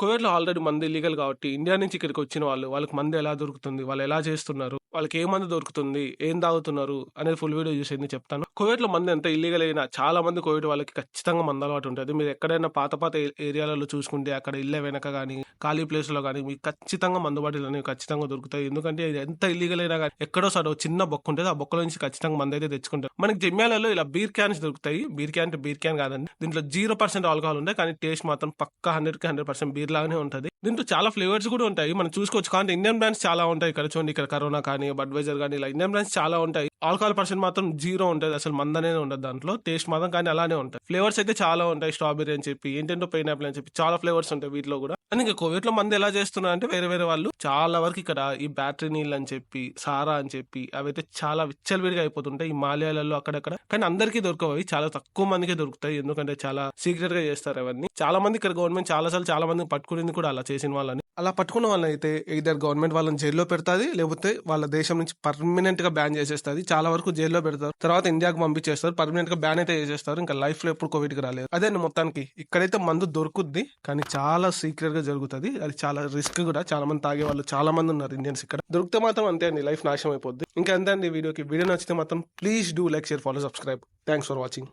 కువైట్‌లో ఆల్రెడీ మంది ఇల్లీగల్ కాబట్టి ఇండియా నుంచి ఇక్కడికి వచ్చిన వాళ్ళు, వాళ్ళకి మంది ఎలా దొరుకుతుంది? వాళ్ళు ఎలా చేస్తున్నారు? వాళ్ళకి ఏ మందు దొరుకుతుంది? ఏం తాగుతున్నారు? అనేది ఫుల్ వీడియో చూసేది చెప్తాను. కోవిడ్లో మందు ఎంత ఇల్లీగల్ అయినా చాలా మంది కోవిడ్ వాళ్ళకి ఖచ్చితంగా మందు అలవాటు ఉంటుంది మీరు ఎక్కడైనా పాత పాత ఏరియాలలో చూసుకుంటే అక్కడ ఇళ్ళ వెనక కానీ ఖాళీ ప్లేస్‌లో కానీ మీకు ఖచ్చితంగా మందు బాటిల్ అనేవి ఖచ్చితంగా దొరుకుతాయి. ఎందుకంటే ఇది ఎంత ఇల్లీగల్ అయినా కానీ ఎక్కడో సార్ చిన్న బొక్క ఉంటుంది ఆ బొక్కలో నుంచి ఖచ్చితంగా మందైతే తెచ్చుకుంటారు. మనకి జమ్యాలలో ఇలా బీర్ క్యాన్స్ దొరుకుతాయి. బీర్ క్యాన్ అంటే బీర్ క్యాన్ కాదండి. దీంట్లో జీరో పర్సెంట్ ఆల్కహాల్ ఉంటాయి. కానీ టేస్ట్ మాత్రం పక్కా 100కి 100% బీర్ లాగానే ఉంటది. దీంట్లో చాలా ఫ్లేవర్స్ కూడా ఉంటాయి. మనం చూసుకోవచ్చు. కానీ ఇండియన్ బ్రాండ్స్ చాలా ఉంటాయి. ఇక్కడ చూడండి ఇక్కడ కరోనా కానీ, బడ్వైజర్ కానీ ఇలా ఇండియన్ బ్రాండ్స్ చాలా ఉంటాయి. ఆల్కహాల్ పర్సెంట్ మాత్రం జీరో ఉంటుంది అసలు మందనే ఉండదు దాంట్లో. టేస్ట్ మాత్రం కానీ అలానే ఉంటాయి. ఫ్లేవర్స్ అయితే చాలా ఉంటాయి. స్ట్రాబెరీ అని చెప్పి, ఏంటంటే పైనాపిల్ అని చెప్పి చాలా ఫ్లేవర్స్ ఉంటాయి వీటిలో కూడా. అండ్ ఇంకా లో మంది ఎలా చేస్తున్నారంటే వేరే వేరే వాళ్ళు చాలా వరకు ఇక్కడ ఈ బ్యాటరీ నీళ్ళు అని చెప్పి, సారా అని చెప్పి అవైతే చాలా విచ్చలవిడిగా అయిపోతుంటాయి. ఈ మాలయాలలో అక్కడక్కడ. కానీ అందరికీ దొరకవు అవి. చాలా తక్కువ మందికే దొరుకుతాయి. ఎందుకంటే చాలా సీక్రెట్గా చేస్తారు అవన్నీ. చాలా మంది ఇక్కడ గవర్నమెంట్ చాలా సార్లు చాలా మంది పట్టుకునేది కూడా అలా చేసిన వాళ్ళని. అలా పట్టుకున్న వాళ్ళనైతే ఎయిదర్ గవర్నమెంట్ వాళ్ళని జైల్‌లో పెడతాది. లేకపోతే వాళ్ళ దేశం నుంచి పర్మనెంట్‌గా బ్యాన్ చేసేస్తుంది చాలా వరకు జైల్‌లో పెడతారు. తర్వాత ఇండియాకి పంపించేస్తారు. పర్మనెంట్‌గా బ్యాన్ అయితే చేసేస్తారు. ఇంకా లైఫ్‌లో ఎప్పుడు కువైట్‌కి రాలేదు. అదే అండి మొత్తానికి. ఇక్కడైతే మందు దొరుకుద్ది. కానీ చాలా సీక్రెట్గా జరుగుతుంది అది చాలా రిస్క్ కూడా. చాలా మంది తాగేవాళ్ళు చాలా మంది ఉన్నారు ఇండియన్స్ ఇక్కడ. దొరికితే మాత్రం అంతే అండి లైఫ్ నాశనం అయిపోద్ది. ఇంకా అంతే అండి వీడియోకి. వీడియో నచ్చితే మాత్రం please do like, share, follow, subscribe. Thanks for watching.